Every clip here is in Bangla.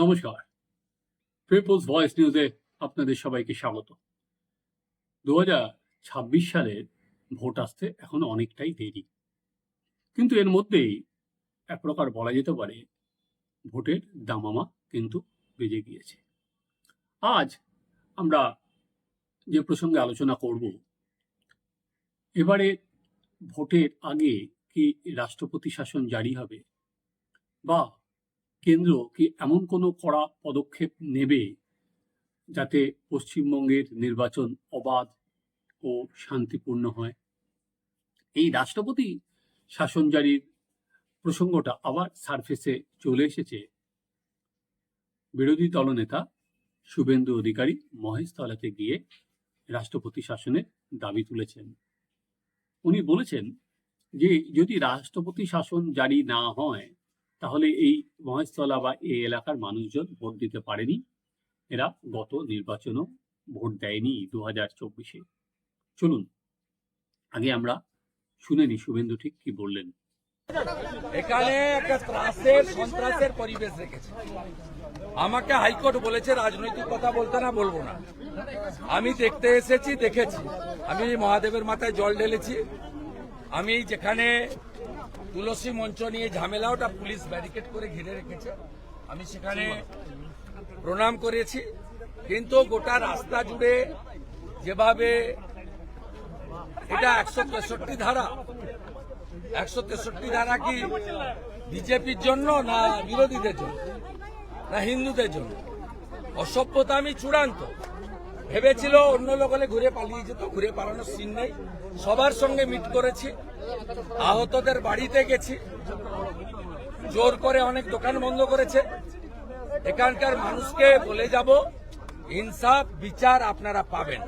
নমস্কার। পিপলস ভয়েস নিউজে আপনাদের সবাইকে স্বাগত। দু ছাব্বিশ সালের ভোট আসতে এখন অনেকটাই দেরি। কিন্তু এর মধ্যেই এক প্রকার বলা যেতে পারে ভোটের দামামা কিন্তু বেজে গিয়েছে। আজ আমরা যে প্রসঙ্গে আলোচনা করব, এবারে ভোটের আগে কি রাষ্ট্রপতি শাসন জারি হবে বা কেন্দ্র কি এমন কোনো কড়া পদক্ষেপ নেবে যাতে পশ্চিমবঙ্গের নির্বাচন অবাধ ও শান্তিপূর্ণ হয়? এই রাষ্ট্রপতি শাসন জারির প্রসঙ্গটা আবার সারফেসে চলে এসেছে। বিরোধী দলনেতা শুভেন্দু অধিকারী মহেশতলাতে গিয়ে রাষ্ট্রপতি শাসনের দাবি তুলেছেন। উনি বলেছেন যে, যদি রাষ্ট্রপতি শাসন জারি না হয় তাহলে এই মহেশতলা বা এই এলাকার মানুষজন ভোট দিতে পারেনি। এরা গত নির্বাচনও ভোট দেয়নি দু হাজার চব্বিশে। চলুন, আগে আমরা শুনে নি শুভেন্দু ঠিক কি বললেন। এখানে একটা ত্রাসের, সন্ত্রাসের পরিবেশ রেখেছে। আমাকে হাইকোর্ট বলেছে রাজনৈতিক কথা বলতে না, বলব না। আমি দেখতে এসেছি, দেখেছি। আমি মহাদেবের মাথায় জল ঢেলেছি। আমি যেখানে তুলসী মঞ্চ নিয়ে ঝামেলাওটা পুলিশ ব্যারিকেড করে ঘিরে রেখেছে। আমি সেখানে প্রণাম করেছি। কিন্তু গোটা রাস্তা জুড়ে যেভাবে এটা একশো তেষট্টি ধারা, একশো তেষট্টি ধারা কি বিজেপির জন্য না বিরোধীদের জন্য, না হিন্দুদের জন্য? অসভ্যতা আমি চূড়ান্ত। ভেবেছিল অন্য লোক ঘুরে পালিয়ে যেত, ঘুরে পালানোর সিন নেই। সবার সঙ্গে মিট করেছি। আহতদের বাড়িতে গেছি। জোর করে অনেক দোকান বন্ধ করেছে। এখানকার মানুষকে বলে যাব, ইনসাফ, বিচার আপনারা পাবেন।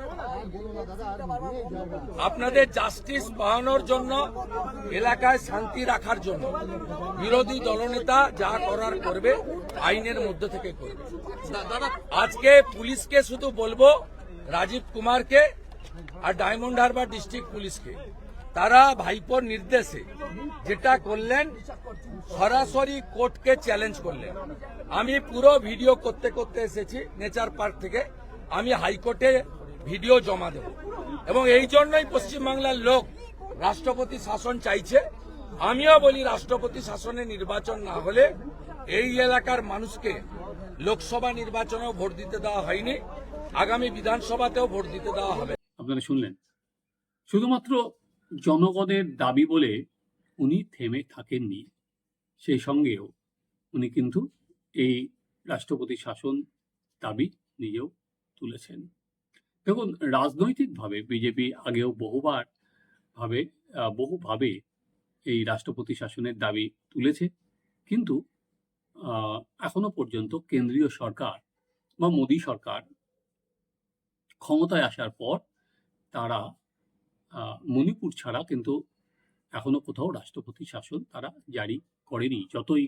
আপনাদের জাস্টিস পাওয়ানোর জন্য, এলাকায় শান্তি রাখার জন্য বিরোধী দলনেতা যা করার করবে, আইনের মধ্যে থেকে করবে। আজকে পুলিশকে শুধু বলব, রাজীব কুমারকে আর ডায়মন্ড হারবার ডিস্ট্রিক্ট পুলিশকে। তারা ভাইপোর নির্দেশে যেটা করলেন, সরাসরি কোর্টকে চ্যালেঞ্জ করলেন। আমি পুরো ভিডিও করতে করতে এসেছি নেচার পার্ক থেকে। আমি হাইকোর্টে ভিডিও জমা দেব। এবং এই জন্যই পশ্চিমবাংলার লোক রাষ্ট্রপতি শাসন চাইছে। আমিও বলি রাষ্ট্রপতি শাসনে নির্বাচন না হলে এই এলাকার মানুষকে লোকসভা নির্বাচনেও ভোট দিতে দেওয়া হয়নি। আগামী বিধানসভাতেও ভোট দিতে দেওয়া হবে। আপনারা শুনলেন। শুধুমাত্র জনগণের দাবি বলে উনি থেমে থাকেননি। সেই সঙ্গেও উনি কিন্তু এই রাষ্ট্রপতি শাসন দাবি নিজেও তুলেছেন। দেখুন, রাজনৈতিকভাবে বিজেপি আগেও বহুবার ভাবে বহুভাবে এই রাষ্ট্রপতি শাসনের দাবি তুলেছে। কিন্তু এখনও পর্যন্ত কেন্দ্রীয় সরকার বা মোদী সরকার ক্ষমতায় আসার পর তারা মণিপুর ছাড়া কিন্তু এখনও কোথাও রাষ্ট্রপতি শাসন তারা জারি করেনি। যতই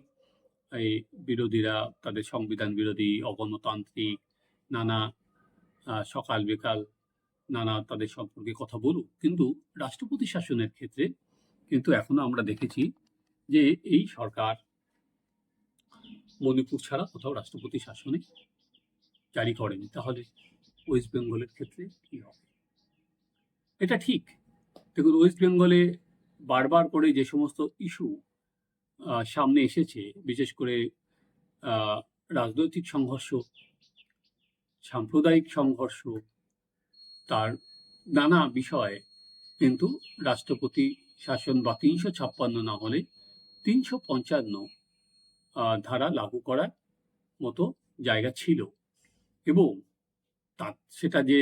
এই বিরোধীরা, তাদের সংবিধান বিরোধী, অগণতান্ত্রিক, নানা সকাল বিকাল নানা তাদের সম্পর্কে কথা বলুক, কিন্তু রাষ্ট্রপতি শাসনের ক্ষেত্রে কিন্তু এখনও আমরা দেখেছি যে এই সরকার মণিপুর ছাড়া কোথাও রাষ্ট্রপতি শাসনে জারি করেনি। তাহলে ওয়েস্ট বেঙ্গলের ক্ষেত্রে কি হবে? এটা ঠিক। দেখুন ওয়েস্ট বেঙ্গলে বারবার করে যে সমস্ত ইস্যু সামনে এসেছে, বিশেষ করে রাজনৈতিক সংঘর্ষ, সাম্প্রদায়িক সংঘর্ষ, তার নানা বিষয়ে কিন্তু রাষ্ট্রপতি শাসন বা তিনশো ছাপ্পান্ন না হলে তিনশো পঞ্চান্ন ধারা লাগু করার মতো জায়গা ছিল। এবং তা সেটা যে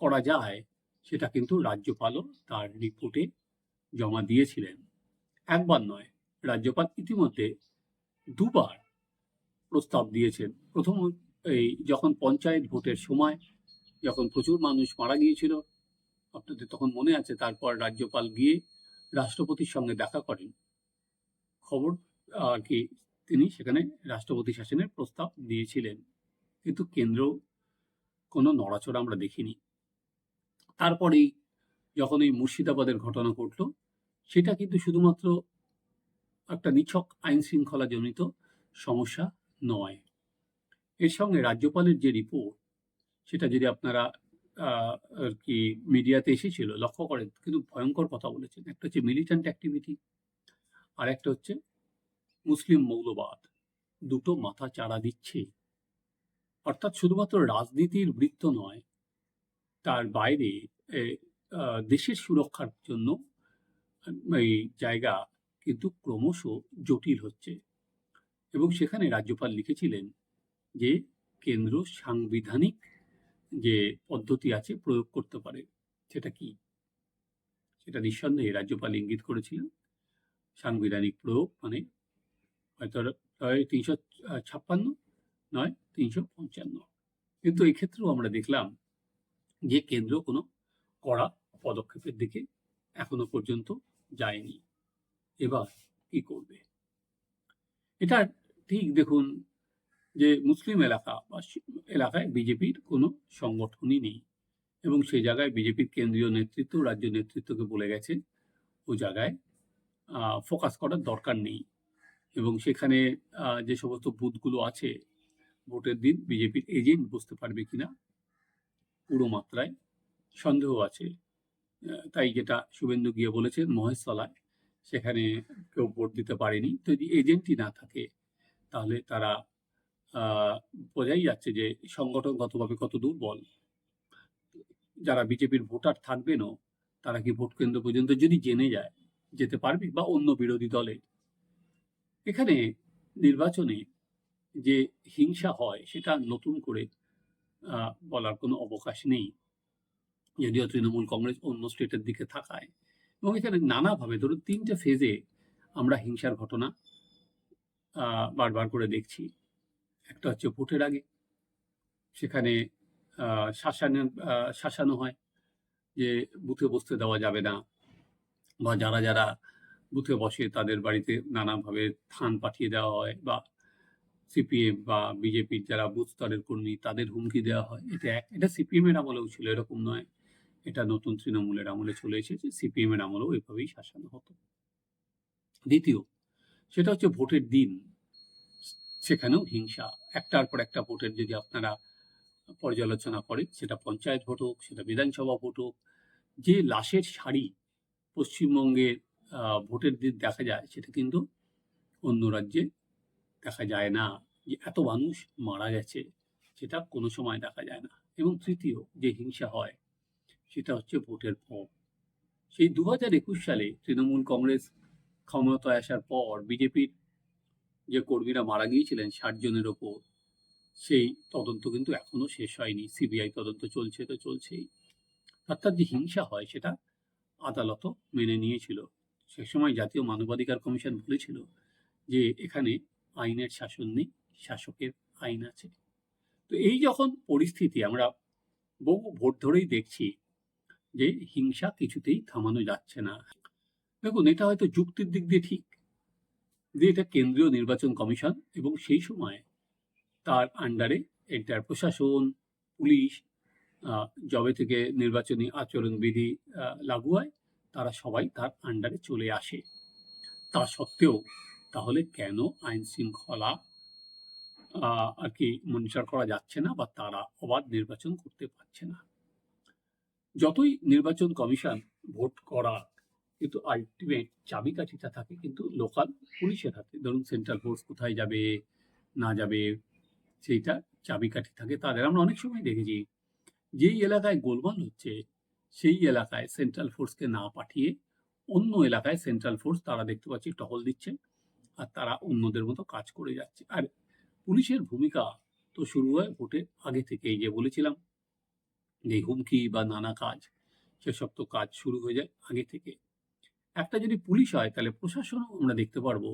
করা যায় সেটা কিন্তু রাজ্যপালও তার রিপোর্টে জমা দিয়েছিলেন। একবার নয়, রাজ্যপাল ইতিমধ্যে দুবার প্রস্তাব দিয়েছেন। প্রথম এই যখন পঞ্চায়েত ভোটের সময় যখন প্রচুর মানুষ মারা গিয়েছিল, আপনাদের তখন মনে আছে, তারপর রাজ্যপাল গিয়ে রাষ্ট্রপতির সঙ্গে দেখা করেন। খবর আর কি তিনি সেখানে রাষ্ট্রপতি শাসনের প্রস্তাব দিয়েছিলেন। কিন্তু কেন্দ্র কোনো নড়াচড়া আমরা দেখিনি। তারপরেই যখন এই মুর্শিদাবাদের ঘটনা ঘটলো, সেটা কিন্তু শুধুমাত্র একটা নিছক আইন শৃঙ্খলা জনিত সমস্যা নয়। এর সঙ্গে রাজ্যপালের যে রিপোর্ট, সেটা যদি আপনারা আর কি মিডিয়াতে এসেছিল, লক্ষ্য করেন, কিন্তু ভয়ঙ্কর কথা বলেছেন। একটা হচ্ছে মিলিটেন্ট অ্যাক্টিভিটি, আর একটা হচ্ছে মুসলিম মৌলবাদ। দুটো মাথা চাড়া দিচ্ছে। অর্থাৎ শুধুমাত্র রাজনীতির বৃত্ত নয় তার বাইরে দেশের সুরক্ষার জন্য এই জায়গা কিন্তু ক্রমশ জটিল হচ্ছে। এবং সেখানে রাজ্যপাল লিখেছিলেন যে, কেন্দ্র সাংবিধানিক যে পদ্ধতি আছে, প্রয়োগ করতে পারে। সেটা কি? সেটা নিঃসন্দেহে রাজ্যপাল ইঙ্গিত করেছিলেন। সাংবিধানিক প্রয়োগ মানে হয়তো হয় তিনশো ছাপ্পান্ন, নয় তিনশো পঞ্চান্ন। কিন্তু এই ক্ষেত্রেও আমরা দেখলাম যে কেন্দ্র কোনো কড়া পদক্ষেপের দিকে এখনও পর্যন্ত যায়নি। এবার কি করবে? এটা ঠিক দেখুন যে মুসলিম এলাকা বা এলাকায় বিজেপির কোনো সংগঠনই নেই এবং সেই জায়গায় বিজেপির কেন্দ্রীয় নেতৃত্ব, রাজ্য নেতৃত্বকে বলে গেছে, ও জায়গায় ফোকাস করার দরকার নেই এবং সেখানে যে সমস্ত বুথগুলো আছে, ভোটের দিন বিজেপির এজেন্ট বুঝতে পারবে কিনা পুরো মাত্রায় সন্দেহ আছে। তাই যেটা শুভেন্দু গিয়ে বলেছেন, মহেশতলায় সেখানে কেউ ভোট দিতে পারেনি। যদি এজেন্টই না থাকে, তাহলে তারা বোঝাই যাচ্ছে যে সংগঠনগতভাবে কত দুর্বল। যারা বিজেপির ভোটার থাকবেনও, তারা কি ভোট কেন্দ্র পর্যন্ত যদি জেনে যায়, যেতে পারবে বা অন্য বিরোধী দলে এখানে নির্বাচনে যে হিংসা হয়, সেটা নতুন করে বলার কোনো অবকাশ নেই। যদিও তৃণমূল কংগ্রেস অন্য স্টেটের দিকে থাকায়। এবং এখানে নানাভাবে ধরুন তিনটে ফেজে আমরা হিংসার ঘটনা বারবার করে দেখছি। একটা হচ্ছে ভোটের আগে, সেখানে শাসানো শাসানো হয় যে বুথে বসতে দেওয়া যাবে না বা যারা যারা বুথে বসে তাদের বাড়িতে নানাভাবে থান পাঠিয়ে দেওয়া হয় বা সিপিএম বা বিজেপির যারা বুথ স্তরের কর্মী, তাদের হুমকি দেওয়া হয়। এটা এটা সিপিএম এর আমলেও ছিল, এরকম নয়। এটা নতুন তৃণমূলের আমলে চলে এসেছে সিপিএম এর আমলেও এভাবেই শাসানো হতো। দ্বিতীয়, সেটা হচ্ছে ভোটের দিন। সেখানেও হিংসা। একটার পর একটা ভোটের যদি আপনারা পর্যালোচনা করেন, সেটা পঞ্চায়েত ভোট হোক, সেটা বিধানসভা ভোট হোক, যে লাশের সারি পশ্চিমবঙ্গের ভোটের দিন দেখা যায়, সেটা কিন্তু অন্য রাজ্যে দেখা যায় না যে এত মানুষ মারা গেছে, সেটা কোনো সময় দেখা যায় না। এবং তৃতীয় যে হিংসা হয়, সেটা হচ্ছে ভোটের পর সেই দু হাজার একুশ সালে তৃণমূল কংগ্রেস ক্ষমতায় আসার পর বিজেপির যে কর্মীরা মারা গিয়েছিলেন ষাট জনের ওপর, সেই তদন্ত কিন্তু এখনও শেষ হয়নি। সিবিআই তদন্ত চলছে তো চলছেই। অর্থাৎ যে হিংসা হয়, সেটা আদালতও মেনে নিয়েছিল। সে সময় জাতীয় মানবাধিকার কমিশন বলেছিল যে, এখানে আইনের শাসন নেই, শাসকের আইন আছে। তো এই যখন পরিস্থিতি আমরা বহু ভোট ধরেই দেখছি যে হিংসা কিছুতেই থামানো যাচ্ছে না। দেখুন, এটা হয়তো যুক্তির দিক দিয়ে ঠিক যে এটা কেন্দ্রীয় নির্বাচন কমিশন এবং সেই সময় তার আন্ডারে এন্টার প্রশাসন, পুলিশ যবে থেকে নির্বাচনী আচরণবিধি লাগু হয়, তারা সবাই তার আন্ডারে চলে আসে। তা সত্ত্বেও তাহলে কেন আইন শৃঙ্খলা আর কি মনিটর করা যাচ্ছে না বা তারা অবাধ নির্বাচন করতে পারছে না? যতই নির্বাচন কমিশন ভোট করা কিন্তু আলটিমেট চাবিকাঠিটা থাকে কিন্তু লোকাল পুলিশের হাতে। ধরুন সেন্ট্রাল ফোর্স কোথায় যাবে, না যাবে, সেইটা চাবিকাঠি থাকে তাদের। আমরা অনেক সময় দেখেছি, যেই এলাকায় গোলমাল হচ্ছে, সেই এলাকায় সেন্ট্রাল ফোর্সকে না পাঠিয়ে অন্য এলাকায় সেন্ট্রাল ফোর্স তারা দেখতে পাচ্ছি টহল দিচ্ছে। আর তারা অন্যদের মতো কাজ করে যাচ্ছে। আর পুলিশের ভূমিকা তো শুরু হয় ভোটের আগে থেকেই, যে বলেছিলাম যে হুমকি বা নানা কাজ, সেসব তো কাজ শুরু হয়ে যায় আগে থেকে। একটা যদি পুলিশ হয়, তাহলে প্রশাসনও আমরা দেখতে পারব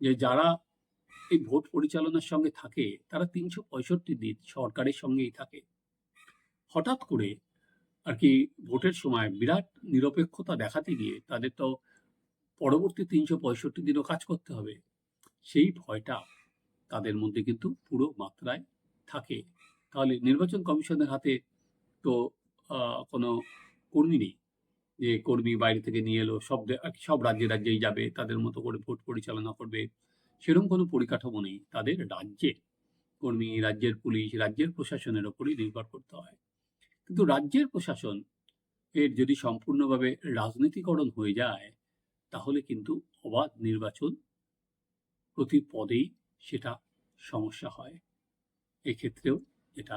যে যারা এই ভোট পরিচালনার সঙ্গে থাকে, তারা তিনশো পঁয়ষট্টি দিন সরকারের সঙ্গেই থাকে। হঠাৎ করে আর কি ভোটের সময় বিরাট নিরপেক্ষতা দেখাতে গিয়ে তাদের তো পরবর্তী তিনশো পঁয়ষট্টি দিনও কাজ করতে হবে। সেই ভয়টা তাদের মধ্যে কিন্তু পুরো মাত্রায় থাকে। তাহলে নির্বাচন কমিশনের হাতে তো কোনো কর্মী নেই। যে কর্মী বাইরে থেকে নিয়ে এলো, সব সব রাজ্যে রাজ্যেই যাবে, তাদের মতো করে ভোট পরিচালনা করবে। সেরকম কোনো পরিকাঠামো নেই। তাদের রাজ্যে কর্মী, রাজ্যের পুলিশ, রাজ্যের প্রশাসনের ওপরই নির্ভর করতে হয়। কিন্তু রাজ্যের প্রশাসন এর যদি সম্পূর্ণভাবে রাজনীতিকরণ হয়ে যায় তাহলে কিন্তু অবাধ নির্বাচন প্রতি পদেই সেটা সমস্যা হয়। এক্ষেত্রেও এটা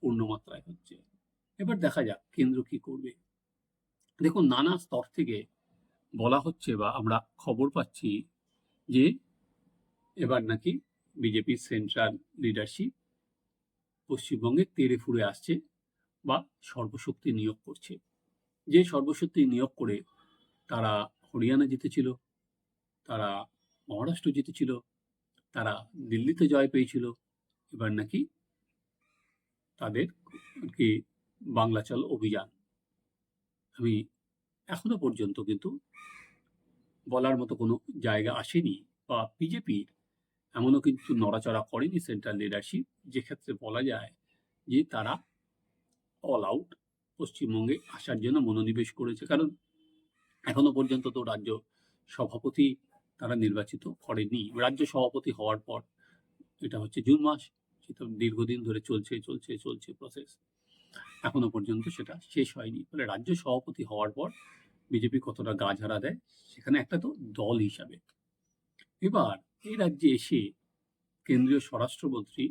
পূর্ণমাত্রায় হচ্ছে। এবার দেখা যাক কেন্দ্র কি করবে। দেখুন, নানা স্তর থেকে বলা হচ্ছে বা আমরা খবর পাচ্ছি যে এবার নাকি বিজেপির সেন্ট্রাল লিডারশিপ পশ্চিমবঙ্গে তেড়ে ফুরে আসছে বা সর্বশক্তি নিয়োগ করছে। যে সর্বশক্তি নিয়োগ করে তারা হরিয়ানা জিতেছিল, তারা মহারাষ্ট্র জিতেছিল, তারা দিল্লিতে জয় পেয়েছিল, এবার নাকি তাদের কি বাংলা চল অভিযান। আমি এখনও পর্যন্ত কিন্তু বলার মতো কোনো জায়গা আসেনি বা বিজেপির এমনও কিন্তু নড়াচড়া করেনি সেন্ট্রাল লিডারশিপ, যে ক্ষেত্রে বলা যায় যে তারা অল আউট পশ্চিমবঙ্গে আসার জন্য মনোনিবেশ করেছে। কারণ এখনও পর্যন্ত তো রাজ্য সভাপতি তারা নির্বাচিত করেনি। রাজ্য সভাপতি হওয়ার পর এটা হচ্ছে জুন মাস সেটা দীর্ঘদিন ধরে চলছে চলছে চলছে প্রসেস এখনও পর্যন্ত সেটা শেষ হয়নি। ফলে রাজ্য সভাপতি হওয়ার পর বিজেপি কতটা গা ঝাড়া দেয়, সেখানে একটা তো দল হিসাবে। এবার এই রাজ্যে এসে কেন্দ্রীয় স্বরাষ্ট্রমন্ত্রী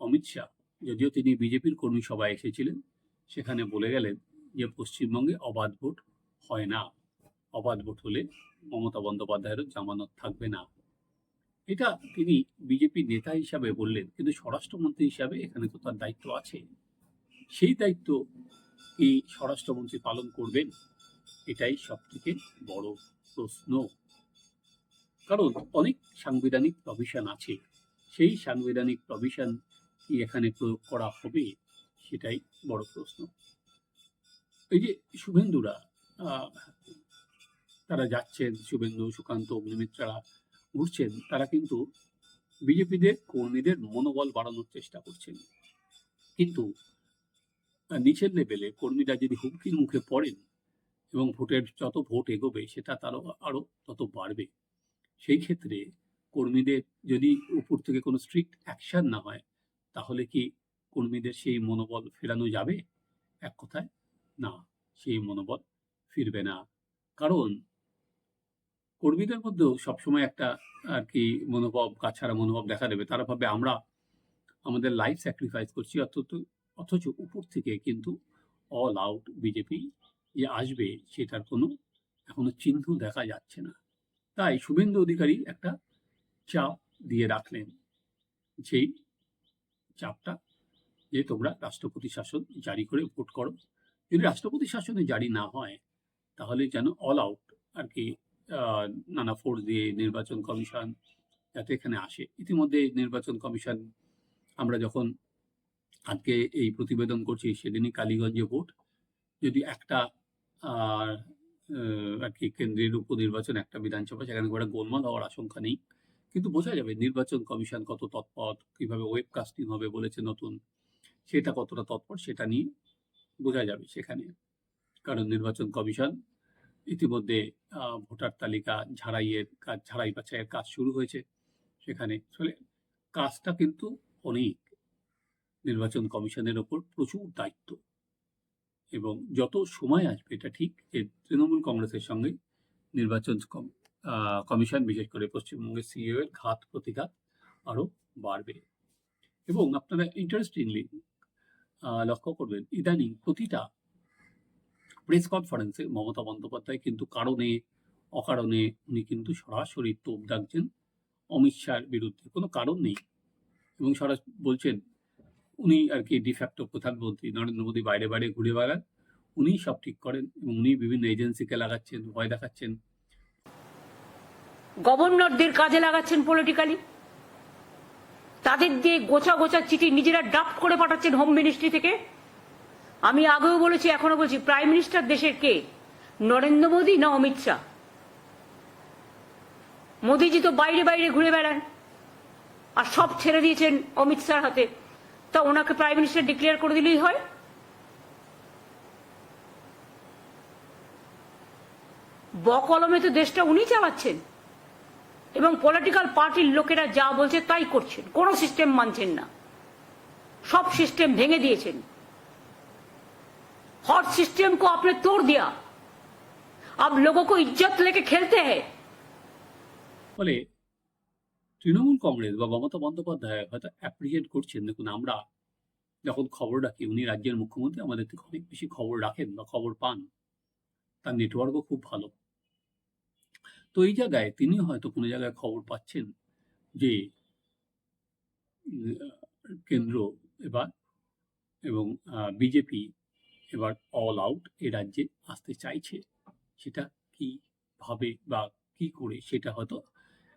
অমিত শাহ, যদিও তিনি বিজেপির কর্মী সভায় এসেছিলেন, সেখানে বলে গেলেন যে পশ্চিমবঙ্গে অবাধ ভোট হয় না। অবাধ ভোট হলে মমতা বন্দ্যোপাধ্যায়েরও জামানত থাকবে না। এটা তিনি বিজেপি নেতা হিসাবে বললেন, কিন্তু স্বরাষ্ট্রমন্ত্রী হিসাবে এখানে তো তার দায়িত্ব আছে। সেই দায়িত্ব এই স্বরাষ্ট্রমন্ত্রী পালন করবেন, এটাই সব থেকে বড় প্রশ্ন। কারণ অনেক সাংবিধানিক প্রভিশন আছে, সেই সাংবিধানিক প্রভিশন কি এখানে প্রয়োগ করা হবে, সেটাই বড় প্রশ্ন। এই যে শুভেন্দুরা তারা যাচ্ছেন, শুভেন্দু, সুকান্ত, অগ্নিমিত্রা ঘুরছেন, তারা কিন্তু বিজেপিদের কর্মীদের মনোবল বাড়ানোর চেষ্টা করছেন। কিন্তু নিচের লেভেলে কর্মীরা যদি হুমকির মুখে পড়েন এবং ভোটের যত ভোট এগোবে, সেটা তারও আরও তত বাড়বে। সেই ক্ষেত্রে কর্মীদের যদি উপর থেকে কোনো স্ট্রিক্ট অ্যাকশন না হয়, তাহলে কি কর্মীদের সেই মনোবল ফেরানো যাবে? এক কথায়, না, সেই মনোবল ফিরবে না। কারণ কর্মীদের মধ্যেও সবসময় একটা, আর কি, মনোভাব, কাছাড়া মনোভাব দেখা দেবে। তারা ভাবে আমরা আমাদের লাইফ স্যাক্রিফাইস করছি, অথচ অথচ উপর থেকে কিন্তু অল আউট বিজেপি যে আসবে, সেটার কোনো এখনও চিহ্ন দেখা যাচ্ছে না। তাই শুভেন্দু অধিকারী একটা চাপ দিয়ে রাখলেন। সেই চাপটা যে তোমরা রাষ্ট্রপতি শাসন জারি করে ভোট করো। যদি রাষ্ট্রপতি শাসনে জারি না হয়, তাহলে যেন অল আউট আর কি নানা ফোর্স দিয়ে নির্বাচন কমিশন যাতে এখানে আসে। ইতিমধ্যে নির্বাচন কমিশন আমরা যখন আজকে এই প্রতিবেদন করছি, সেদিনই কালীগঞ্জে ভোট। যদি একটা, আর কি কেন্দ্রের উপনির্বাচন, একটা বিধানসভা, সেখানে করে গোলমাল হওয়ার আশঙ্কা নেই। কিন্তু বোঝা যাবে নির্বাচন কমিশন কত তৎপর, কীভাবে ওয়েবকাস্টিং হবে বলেছে নতুন, সেটা কতটা তৎপর, সেটা নিয়ে বোঝা যাবে সেখানে। কারণ নির্বাচন কমিশন ইতিমধ্যে ভোটার তালিকা ঝাড়াইয়ের কাজ ঝাড়াই বাছাইয়ের কাজ শুরু হয়েছে সেখানে। আসলে কাজটা কিন্তু অনেক। নির্বাচন কমিশনের ওপর প্রচুর দায়িত্ব। এবং যত সময় আসবে এটা ঠিক যে তৃণমূল কংগ্রেসের সঙ্গে নির্বাচন কমিশন, বিশেষ করে পশ্চিমবঙ্গের সিইও এর ঘাত প্রতিঘাত আরও বাড়বে। এবং আপনারা ইন্টারেস্টিংলি লক্ষ্য করবেন, ইদানিং প্রতিটা প্রেস কনফারেন্সে মমতা বন্দ্যোপাধ্যায় কিন্তু কারণে, অকারণে উনি কিন্তু সরাসরি তোপ দাগছেন অমিত শাহর বিরুদ্ধে কোনো কারণ নেই। এবং সরাসরি বলছেন, উনি আর কি ডিফ্যাক্টো প্রধানমন্ত্রী নরেন্দ্র মোদী বাইরে বাইরে ঘুরে বেড়ান। উনিই সব ঠিক করেন এবং উনি বিভিন্ন এজেন্সিকে লাগাচ্ছেন, ভয় দেখাচ্ছেন। গভর্নরদের কাজে লাগাচ্ছেন পলিটিক্যালি তাদের দিয়ে গোছা গোছা চিঠি নিজেরা ড্রাফট করে পাঠাচ্ছেন হোম মিনিস্ট্রি থেকে। আমি আগেও বলেছি এখনও বলছি প্রাইম মিনিস্টার দেশের কে? নরেন্দ্র মোদী না অমিত শাহ? মোদীজি তো বাইরে বাইরে ঘুরে বেড়ান আর সব ছেড়ে দিয়েছেন অমিত শাহর হাতে। তা ওনাকে প্রাইম মিনিস্টার ডিক্লেয়ার করে দিলেই হয়? বকলমে তো দেশটা উনি চালাচ্ছেন এবং পলিটিক্যাল পার্টির লোকেরা যা বলছে তাই করছেন। কোনো সিস্টেম মানছেন না। সব সিস্টেম ভেঙে দিয়েছেন। हर सिस्टम को आपने तोड़ दिया अब लोगों को इज्जत लेके खेलते हैं ফলে তৃণমূল কংগ্রেস বা মমতা বন্দ্যোপাধ্যায় হয়তো অ্যাপ্রিসিয়েট করছেন দেখুন আমরা যখন খবর রাখি উনি রাজ্যের মুখ্যমন্ত্রী আমাদের থেকে অনেক বেশি খবর রাখেন বা খবর পান তার নেটওয়ার্কও খুব ভালো তো এই জায়গায় তিনি হয়তো কোনো জায়গায় খবর পাচ্ছেন যে উম, কেন্দ্র এবার এবং বিজেপি এবার অল আউট এ রাজ্যে আসতে চাইছে। সেটা কি ভাবে বা কি করে সেটা হয়তো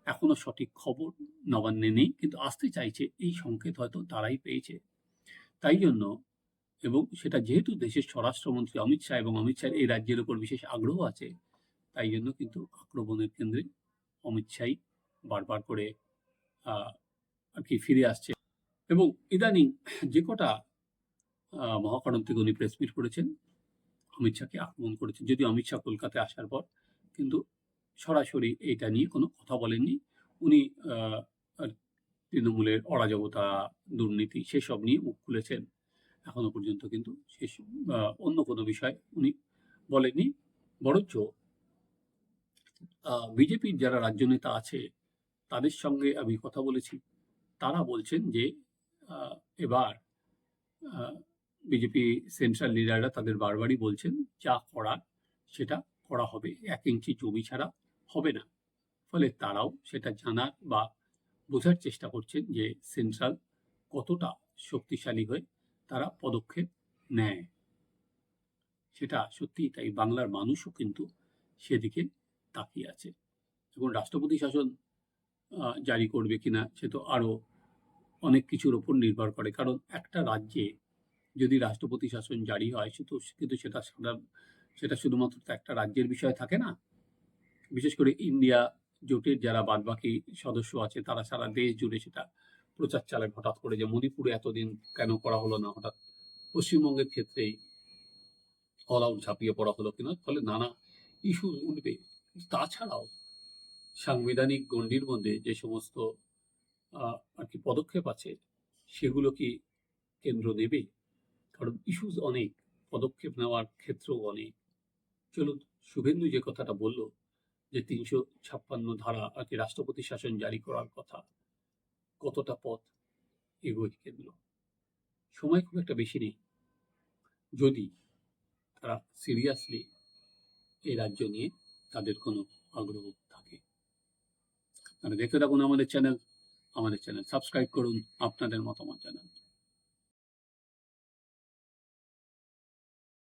এখনও সঠিক খবর নবান্নে নেই, কিন্তু আসতে চাইছে, এই সংকেত হয়তো তারাই পেয়েছে। তাই জন্য এবং সেটা যেহেতু দেশের স্বরাষ্ট্রমন্ত্রী অমিত শাহ এবং অমিত শাহের এই রাজ্যের উপর বিশেষ আগ্রহ আছে, তাই জন্য কিন্তু আক্রমণের কেন্দ্রে অমিত শাহই বারবার করে আর কি ফিরে আসছে। এবং ইদানিং যে কটা মহাকরণ থেকে উনি প্রেস মিট করেছেন। অমিত শাহকে আক্রমণ করেছেন। যদিও অমিত শাহ কলকাতায় আসার পর, কিন্তু সরাসরি এটা নিয়ে কোনো কথা বলেননি। উনি তৃণমূলের অরাজকতা, দুর্নীতি সেসব নিয়ে মুখ খুলেছেন। এখনও পর্যন্ত কিন্তু শেষ অন্য কোনো বিষয় উনি বলেননি। বরঞ্চ বিজেপির যারা রাজ্য নেতা আছে, তাদের সঙ্গে আমি কথা বলেছি। তারা বলছেন যে এবার বিজেপি সেন্ট্রাল লিডাররা তাদের বারবারই বলছেন, যা করার সেটা করা হবে। এক ইঞ্চি জমি ছাড়া হবে না। ফলে তারাও সেটা জানার বা বোঝার চেষ্টা করছেন যে সেন্ট্রাল কতটা শক্তিশালী হয়ে তারা পদক্ষেপ নেয়। সেটা সত্যি তাই। বাংলার মানুষও কিন্তু সেদিকে তাকিয়ে আছে। এখন রাষ্ট্রপতি শাসন জারি করবে কিনা সে তো আরও অনেক কিছুর ওপর নির্ভর করে। কারণ একটা রাজ্যে যদি রাষ্ট্রপতি শাসন জারি হয়, সে তো কিন্তু সেটা সারা সেটা শুধুমাত্র তো একটা রাজ্যের বিষয় থাকে না। বিশেষ করে ইন্ডিয়া জোটের যারা বাদবাকি সদস্য আছে, তারা সারা দেশ জুড়ে সেটা প্রচার চালায় হঠাৎ করে। যে মণিপুরে এতদিন কেন করা হলো না? হঠাৎ পশ্চিমবঙ্গের ক্ষেত্রেই অল আউট ঝাঁপিয়ে পড়া হলো কিনা? ফলে নানা ইস্যু উঠবে। তাছাড়াও সাংবিধানিক গণ্ডির মধ্যে যে সমস্ত আর কি পদক্ষেপ আছে, সেগুলো কি কেন্দ্র নেবে কারণ ইস্যুজ অনেক, পদক্ষেপ নেওয়ার ক্ষেত্রেও অনেক। চলুন, শুভেন্দু যে কথাটা বলল যে তিনশো ছাপ্পান্ন ধারা আর কি রাষ্ট্রপতি শাসন জারি করার কথা, কতটা পথ এগোয় কেন্দ্র সময় খুব একটা বেশি নেই। যদি তারা সিরিয়াসলি এই রাজ্য নিয়ে তাদের কোনো আগ্রহ থাকে। আপনারা দেখতে থাকুন আমাদের চ্যানেল আমাদের চ্যানেল সাবস্ক্রাইব করুন, আপনাদের মতামত জানান।